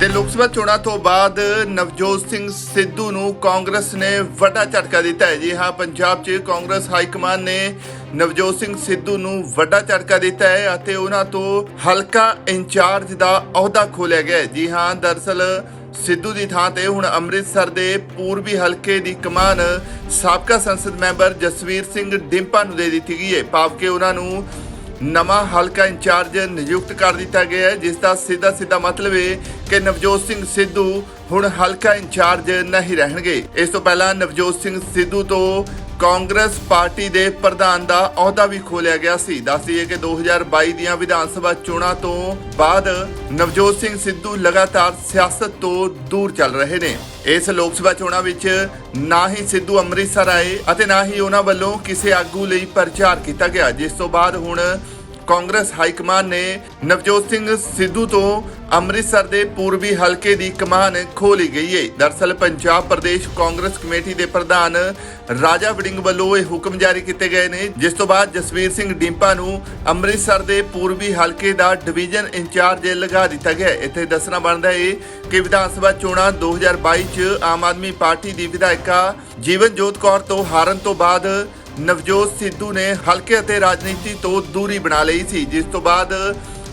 ਤੇ ਲੋਕ ਸਭਾ ਚੋਣਾਂ ਤੋਂ ਬਾਅਦ ਨਵਜੋਤ ਸਿੰਘ ਸਿੱਧੂ ਨੂੰ ਕਾਂਗਰਸ ਨੇ ਵੱਡਾ ਝਟਕਾ ਦਿੱਤਾ ਹੈ। ਜੀ ਹਾਂ, ਪੰਜਾਬ 'ਚ ਕਾਂਗਰਸ ਹਾਈ ਕਮਾਨ ਨੇ ਨਵਜੋਤ ਸਿੰਘ ਸਿੱਧੂ ਨੂੰ ਵੱਡਾ ਝਟਕਾ ਦਿੱਤਾ ਹੈ ਅਤੇ ਉਹਨਾਂ ਤੋਂ ਹਲਕਾ ਇੰਚਾਰਜ ਦਾ ਅਹੁਦਾ ਖੋਲਿਆ ਗਿਆ ਜੀ ਹਾਂ, ਦਰਸਲ ਸਿੱਧੂ ਦੀ ਥਾਂ ਤੇ ਹੁਣ ਅੰਮ੍ਰਿਤਸਰ ਦੇ ਪੂਰਬੀ ਹਲਕੇ ਦੀ ਕਮਾਨ ਸਾਬਕਾ ਸੰਸਦ ਮੈਂਬਰ ਜਸਵੀਰ ਸਿੰਘ ਡਿੰਪਾ ਨੂੰ ਦੇ ਦਿੱਤੀ ਗਈ ਹੈ। ਭਾਵ ਕਿ ਉਹਨਾਂ ਨੂੰ ਨਵਾਂ ਹਲਕਾ ਇੰਚਾਰਜ ਨਿਯੁਕਤ ਕਰ ਦਿੱਤਾ ਗਿਆ ਹੈ, ਜਿਸ ਦਾ ਸਿੱਧਾ ਸਿੱਧਾ ਮਤਲਬ ਹੈ ਕਿ ਨਵਜੋਤ ਸਿੰਘ ਸਿੱਧੂ ਹੁਣ ਹਲਕਾ ਇੰਚਾਰਜ ਨਹੀਂ ਰਹਿਣਗੇ। ਇਸ ਤੋਂ ਪਹਿਲਾਂ ਨਵਜੋਤ ਸਿੰਘ ਸਿੱਧੂ ਤੋਂ ਕਾਂਗਰਸ ਪਾਰਟੀ ਦੇ ਪ੍ਰਧਾਨ ਦਾ ਅਹੁਦਾ ਵੀ ਖੋਲਿਆ ਗਿਆ ਸੀ। ਦੱਸ ਦਈਏ ਕਿ 2022 ਦੀਆਂ ਵਿਧਾਨ ਸਭਾ ਚੋਣਾਂ ਤੋਂ ਬਾਅਦ ਨਵਜੋਤ ਸਿੰਘ ਸਿੱਧੂ ਲਗਾਤਾਰ ਸਿਆਸਤ ਤੋਂ ਦੂਰ ਚੱਲ ਰਹੇ ਨੇ। ਇਸ ਲੋਕ ਸਭਾ ਚੋਣਾਂ ਵਿੱਚ ਨਾ ਹੀ ਸਿੱਧੂ ਅੰਮ੍ਰਿਤਸਰ ਆਏ ਅਤੇ ਨਾ ਹੀ ਉਹਨਾਂ ਵੱਲੋਂ ਕਿਸੇ ਆਗੂ ਲਈ ਪ੍ਰਚਾਰ ਕੀਤਾ ਗਿਆ, ਜਿਸ ਤੋਂ ਬਾਅਦ ਹੁਣ ਕਾਂਗਰਸ ਹਾਈ ਕਮਾਨ ਨੇ ਨਵਜੋਤ ਸਿੰਘ ਸਿੱਧੂ ਤੋਂ ਅੰਮ੍ਰਿਤਸਰ ਦੇ ਪੂਰਬੀ ਹਲਕੇ ਦੀ ਕਮਾਨ ਖੋਲੀ ਗਈ ਹੈ ਦਰਸਲ ਪੰਜਾਬ ਪ੍ਰਦੇਸ਼ ਕਾਂਗਰਸ ਕਮੇਟੀ ਦੇ ਪ੍ਰਧਾਨ ਰਾਜਾ ਵੜਿੰਗ ਵੱਲੋਂ ਇਹ ਹੁਕਮ ਜਾਰੀ ਕੀਤੇ ਗਏ ਨੇ, ਜਿਸ ਤੋਂ ਬਾਅਦ ਜਸਵੀਰ ਸਿੰਘ ਡਿੰਪਾ ਨੂੰ ਅੰਮ੍ਰਿਤਸਰ ਦੇ ਪੂਰਬੀ ਹਲਕੇ ਦਾ ਡਿਵੀਜ਼ਨ ਇੰਚਾਰਜ ਲਗਾ ਦਿੱਤਾ ਗਿਆ। ਇੱਥੇ ਦੱਸਣਾ ਬਣਦਾ ਹੈ ਕਿ ਵਿਧਾਨ ਸਭਾ ਚੋਣਾਂ 2022 ਚ ਆਮ ਆਦਮੀ ਪਾਰਟੀ ਦੀ ਵਿਧਾਇਕਾ ਜੀਵਨਜੋਤ ਕੌਰ ਤੋਂ ਹਾਰਨ ਤੋਂ ਬਾਅਦ ਨਵਜੋਤ ਸਿੱਧੂ ਨੇ ਹਲਕੇ ਅਤੇ ਰਾਜਨੀਤੀ ਤੋਂ ਦੂਰੀ ਬਣਾ ਲਈ ਸੀ, ਜਿਸ ਤੋਂ ਬਾਅਦ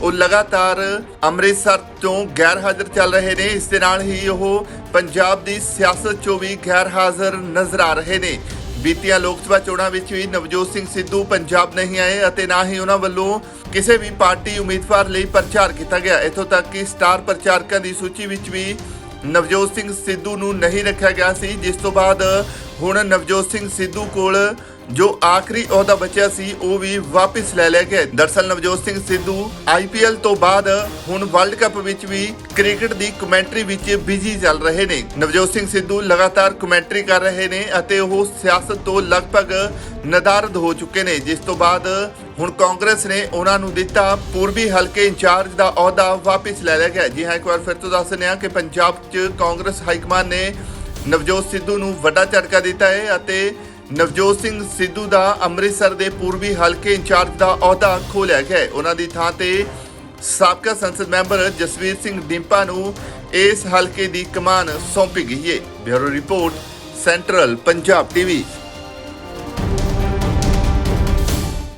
ਉਹ ਲਗਾਤਾਰ ਅੰਮ੍ਰਿਤਸਰ ਤੋਂ ਗੈਰ ਹਾਜ਼ਰ ਚੱਲ ਰਹੇ ਨੇ। ਇਸ ਦੇ ਨਾਲ ਹੀ ਉਹ ਪੰਜਾਬ ਦੀ ਸਿਆਸਤ 'ਚੋਂ ਵੀ ਗੈਰ ਹਾਜ਼ਰ ਨਜ਼ਰ ਆ ਰਹੇ ਨੇ। ਬੀਤੀਆਂ ਲੋਕ ਸਭਾ ਚੋਣਾਂ ਵਿੱਚ ਵੀ ਨਵਜੋਤ ਸਿੰਘ ਸਿੱਧੂ ਪੰਜਾਬ ਨਹੀਂ ਆਏ ਅਤੇ ਨਾ ਹੀ ਉਹਨਾਂ ਵੱਲੋਂ ਕਿਸੇ ਵੀ ਪਾਰਟੀ ਉਮੀਦਵਾਰ ਲਈ ਪ੍ਰਚਾਰ ਕੀਤਾ ਗਿਆ। ਇੱਥੋਂ ਤੱਕ ਕਿ ਸਟਾਰ ਪ੍ਰਚਾਰਕਾਂ ਦੀ ਸੂਚੀ ਵਿੱਚ ਵੀ ਨਵਜੋਤ ਸਿੰਘ ਸਿੱਧੂ ਨੂੰ ਨਹੀਂ ਰੱਖਿਆ ਗਿਆ ਸੀ, ਜਿਸ ਤੋਂ ਬਾਅਦ ਹੁਣ ਨਵਜੋਤ ਸਿੰਘ ਸਿੱਧੂ ਕੋਲ ਜੋ ਆਖਰੀ ਅਹੁਦਾ ਬਚਿਆ ਸੀ, ਉਹ ਵੀ ਵਾਪਸ ਲੈ ਲਿਆ ਗਿਆ ਦਰਸਲ ਨਵਜੋਤ ਸਿੰਘ ਸਿੱਧੂ ਆਈਪੀਐਲ ਤੋਂ ਬਾਅਦ ਹੁਣ ਵਰਲਡ ਕੱਪ ਵਿੱਚ ਵੀ ਕ੍ਰਿਕਟ ਦੀ ਕਮੈਂਟਰੀ ਵਿੱਚ ਬਿਜ਼ੀ ਚੱਲ ਰਹੇ ਨੇ। ਨਵਜੋਤ ਸਿੰਘ ਸਿੱਧੂ ਲਗਾਤਾਰ ਕਮੈਂਟਰੀ ਕਰ ਰਹੇ ਨੇ ਅਤੇ ਉਹ ਸਿਆਸਤ ਤੋਂ ਲਗਭਗ ਨਦਾਰਦ ਹੋ ਚੁੱਕੇ ਨੇ। ਜਿਸ ਤੋਂ ਬਾਅਦ ਹੁਣ ਕਾਂਗਰਸ ਨੇ ਉਹਨਾਂ ਨੂੰ ਦਿੱਤਾ ਪੂਰਬੀ ਹਲਕੇ ਇੰਚਾਰਜ ਦਾ ਅਹੁਦਾ ਵਾਪਸ ਲੈ ਲਿਆ ਗਿਆ। ਜੀ ਹਾਂ, ਇੱਕ ਵਾਰ ਫਿਰ ਤੋਂ ਦੱਸ ਦਿੰਦੇ ਹਾਂ ਕਿ ਪੰਜਾਬ 'ਚ ਕਾਂਗਰਸ ਹਾਈਕਮਾਨ ਨੇ ਨਵਜੋਤ ਸਿੱਧੂ ਨੂੰ ਵੱਡਾ ਝਟਕਾ ਦਿੱਤਾ ਹੈ ਅਤੇ ਨਵਜੋਤ ਸਿੰਘ ਸਿੱਧੂ ਦਾ ਅੰਮ੍ਰਿਤਸਰ ਦੇ ਪੂਰਬੀ ਹਲਕੇ ਇੰਚਾਰਜ ਦਾ ਅਹੁਦਾ ਖੋਲਿਆ ਗਿਆ ਉਹਨਾਂ ਦੀ ਥਾਂ ਤੇ ਸਾਬਕਾ ਸੰਸਦ ਮੈਂਬਰ ਜਸਵੀਰ ਸਿੰਘ ਡਿੰਪਾ ਨੂੰ ਇਸ ਹਲਕੇ ਦੀ ਕਮਾਨ ਸੌਂਪੀ ਗਈ ਹੈ। Bureau report, central Punjab TV.